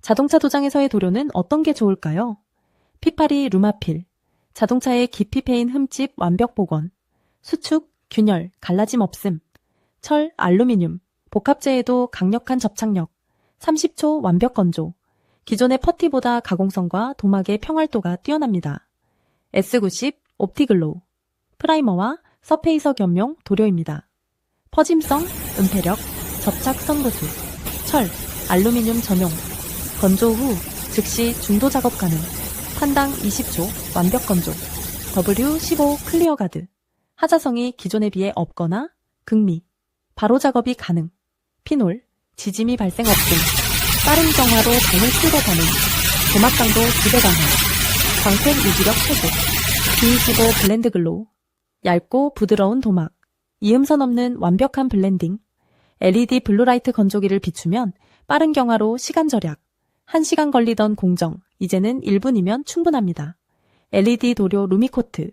자동차 도장에서의 도료는 어떤 게 좋을까요? 피파리 루마필, 자동차의 깊이 패인 흠집 완벽 복원, 수축, 균열, 갈라짐 없음, 철, 알루미늄, 복합재에도 강력한 접착력, 30초 완벽 건조, 기존의 퍼티보다 가공성과 도막의 평활도가 뛰어납니다. S90 옵티글로우, 프라이머와 서페이서 겸용 도료입니다. 퍼짐성, 은폐력, 접착 선부수, 철, 알루미늄 전용, 건조 후 즉시 중도 작업 가능, 판당 20초 완벽 건조, W15 클리어 가드, 하자성이 기존에 비해 없거나 극미, 바로 작업이 가능, 피놀, 지짐이 발생 없음, 빠른 정화로 장을 쓸고 가능, 도막 강도 2배 강화, 광택 유지력 최고, B25 블렌드 글로우, 얇고 부드러운 도막, 이음선 없는 완벽한 블렌딩, LED 블루라이트 건조기를 비추면 빠른 경화로 시간 절약, 1시간 걸리던 공정, 이제는 1분이면 충분합니다. LED 도료 루미코트,